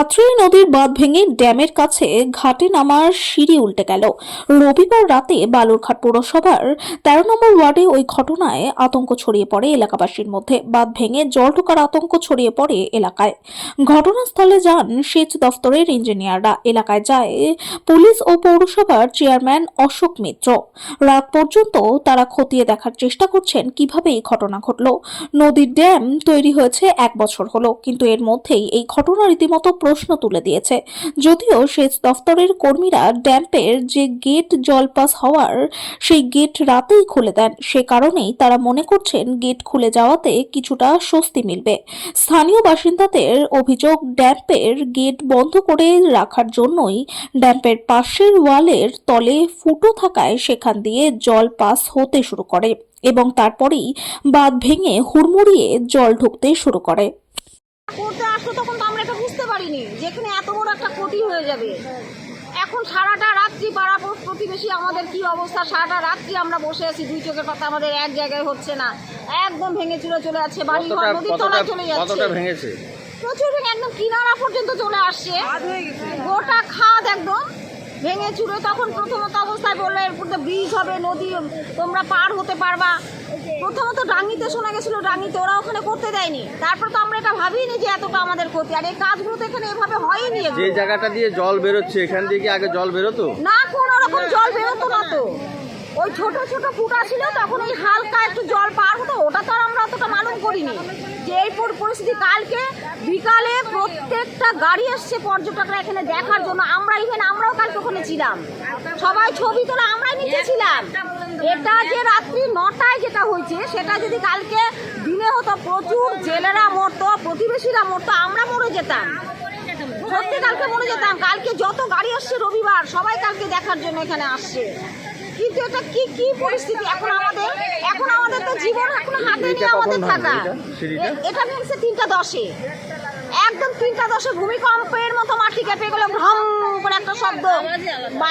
আত্রেয় নদীর বাঁধ ভেঙে ড্যামের কাছে ঘাটে নামার সিঁড়ি উল্টে গেল। রবিবার রাতে বালুরঘাট পৌরসভার তেরো নম্বর ওয়ার্ডে ওই ঘটনায় আতঙ্ক ছড়িয়ে পড়ে এলাকাবাসীর মধ্যে। বাঁধ ভেঙে জল ঢোকার আতঙ্ক ছড়িয়ে পড়ে এলাকায়। ঘটনাস্থলে যান সেচ দফতরের ইঞ্জিনিয়াররা। এলাকায় যায় পুলিশ ও পৌরসভার চেয়ারম্যান অশোক মিত্র। রাত পর্যন্ত তারা খতিয়ে দেখার চেষ্টা করছেন কীভাবে এই ঘটনা ঘটল। নদীর ড্যাম তৈরি হয়েছে এক বছর হলো, কিন্তু এর মধ্যেই এই ঘটনা রীতিমতো প্রশ্ন তুলে দিয়েছে। যদিও সেচ দফতরের কর্মীরা ড্যাম্পের যে গেট জলপাস হওয়ার সেই গেট রাতেই খুলে দেন। সে কারণেই তারা মনে করছেন গেট খুলে যাওয়াতে কিছুটা স্বস্তি মিলবে। স্থানীয় বাসিন্দাদের অভিযোগ, ড্যাম্পের গেট বন্ধ করে রাখার জন্যই ড্যাম্পের পাশের ওয়ালের তলে ফুটো থাকায় সেখান দিয়ে জল পাস হতে শুরু করে এবং তারপরেই বাঁধ ভেঙে হুড়মুড়িয়ে জল ঢুকতে শুরু করে। আসলো তখন তো আমরা এটা বুঝতে পারিনি যেখানে এত বড় একটা ক্ষতি হয়ে যাবে। এখন সারাটা রাত্রি পাড়া প্রতিবেশী আমাদের কি অবস্থা? সারাটা রাত্রি আমরা বসে আছি দুই চোখের পাতা আমাদের এক জায়গায় হচ্ছে না। একদম ভেঙে চুরে চলে যাচ্ছে বাড়ি ঘর নদীর তলায় চলে যাচ্ছে। প্রচুর ভেঙে একদম কিনারা পর্যন্ত চলে আসছে। গোটা খাদ একদম ভেঙে চুরে তখন প্রথমত অবস্থায় বলল এরপর তো ব্রিজ হবে নদী তোমরা পার হতে পারবা। প্রথমত ডাঙ্গিতে শোনা গেছিল ডাঙ্গিতে ওরা ওখানে করতে দেয়নি। তারপর তো আমরা এটা ভাবিনি যে এতটা আমাদের ক্ষতি। আর এই কাজগুলো তো এখানে এভাবে হয়নি। যে জায়গাটা দিয়ে জল বেরোচ্ছে এখান দিয়ে কি আগে জল বেরোতো? না কোনো রকম জল বেরোতো না তো। ওই ছোট ছোট ফুটা ছিল তখন ওই হালকা একটু জল পার হতো ওটা তো আর আমরা অতটা মালুম করিনি। যে এই পরিস্থিতি কালকে বিকালে প্রত্যেকটা গাড়ি এসছে পর্যটকরা এখানে দেখার জন্য। আমরা ইভেন আমরাও কালকে ওখানে ছিলাম। সবাই ছবি তোলা আমরাই নিচে ছিলাম। এটা যে রাত্রি নটায় যেটা হয়েছে সেটা যদি কালকে দিনে হতো প্রচুর জেলেরা মরতো প্রতিবেশীরা মরতো আমরা মরে যেতাম। সত্যি কালকে মরে যেতাম। কালকে যত গাড়ি আসছে রবিবার সবাই কালকে দেখার জন্য এখানে আসছে। কিন্তু এটা কি কি পরিস্থিতি? এখন আমাদের এখন আমাদের তো জীবন এখন হাতে নিয়ে আমাদের থাকা। এটা? এ- তিনটা দশে। একদম তিনটা দশে ভূমিকম্পের মতো মাটি কেঁপে গেলো ভ্রম করে একটা শব্দ।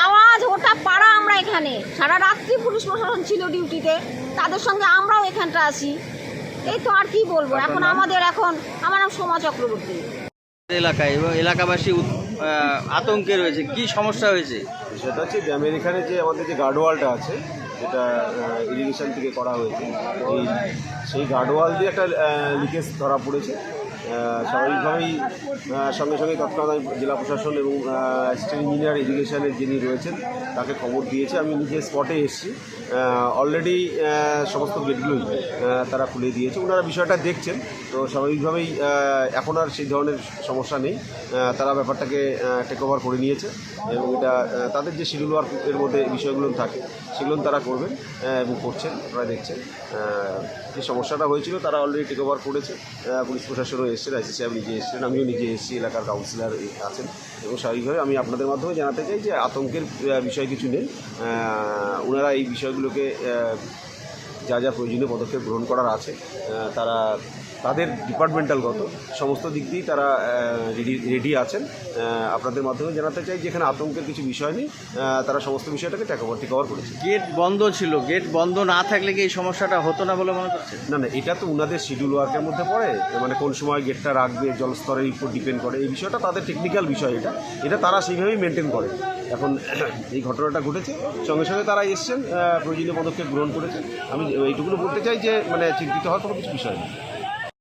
আওয়াজ ওটা পাড়া আমরা এখানে। সারা রাত্রি পুলিশ প্রশাসন ছিল ডিউটিতে তাদের সঙ্গে আমরাও এখানটা আছি। এই তো আর কি বলব এখন আমাদের এখন আমার নাম সোমা চক্রবর্তী। এলাকায় এবং এলাকাবাসী আতঙ্কে রয়েছে। কি সমস্যা হয়েছে? সেটা হচ্ছে ড্যামের এখানে যে আমাদের যে গার্ডওয়ালটা আছে যেটা ইরিগেশন থেকে করা হয়েছে এই সেই গার্ডওয়াল দিয়ে একটা লিকেজ ধরা পড়েছে। স্বাভাবিকভাবেই সঙ্গে সঙ্গে তৎক্ষণাৎ জেলা প্রশাসন এবং অ্যাসিস্ট্যান্ট ইঞ্জিনিয়ার এডুকেশনের যিনি রয়েছেন, তাকে খবর দিয়েছে। আমি নিজে স্পটে এসেছি। অলরেডি সমস্ত গেটগুলোই তারা খুলে দিয়েছে। ওনারা বিষয়টা দেখছেন। তো স্বাভাবিকভাবেই এখন আর সেই ধরনের সমস্যা নেই। তারা ব্যাপারটাকে টেক ওভার করে নিয়েছে এবং এটা তাদের যে শিডিউল ওয়ার্ক এর মধ্যে বিষয়গুলো থাকে, সেগুলো তারা করবেন এবং করছেন আপনারা দেখছেন। যে সমস্যাটা হয়েছিল, তারা অলরেডি টেক ওভার করেছে। পুলিশ প্রশাসনও এসেছেন আইসি সাহেব নিজে এসছেন আমিও নিজে এসেছি, এলাকার কাউন্সিলর আছেন। এবং স্বাভাবিকভাবে আমি আপনাদের মাধ্যমে জানাতে চাই যে আতঙ্কের বিষয় কিছু নেই। ওনারা এই বিষয়গুলোকে যা যা প্রয়োজনীয় পদক্ষেপ গ্রহণ করার আছে তারা তাদের ডিপার্টমেন্টালগত সমস্ত দিক দিয়েই তারা রেডি রেডি আছেন। আপনাদের মাধ্যমে জানাতে চাই যে এখানে আতঙ্কের কিছু বিষয় নেই। তারা সমস্ত বিষয়টাকে টেকওভার টেকওভার করেছে। গেট বন্ধ ছিল। গেট বন্ধ না থাকলে কি এই সমস্যাটা হতো না বলে মনে করছে না না এটা তো ওনাদের শিডিউল ওয়ার্কের মধ্যে পড়ে। মানে কোন সময় গেটটা রাখবে জলস্তরের উপর ডিপেন্ড করে। এই বিষয়টা তাদের টেকনিক্যাল বিষয় এটা। এটা তারা সেইভাবেই মেনটেন করে। এখন এই ঘটনাটা ঘটেছে। সঙ্গে সঙ্গে তারা এসছেন প্রয়োজনীয় পদক্ষেপ গ্রহণ করেছেন। আমি এইটুকুনো বলতে চাই যে মানে চিন্তিত হওয়ার কোনো কিছু বিষয় নেই।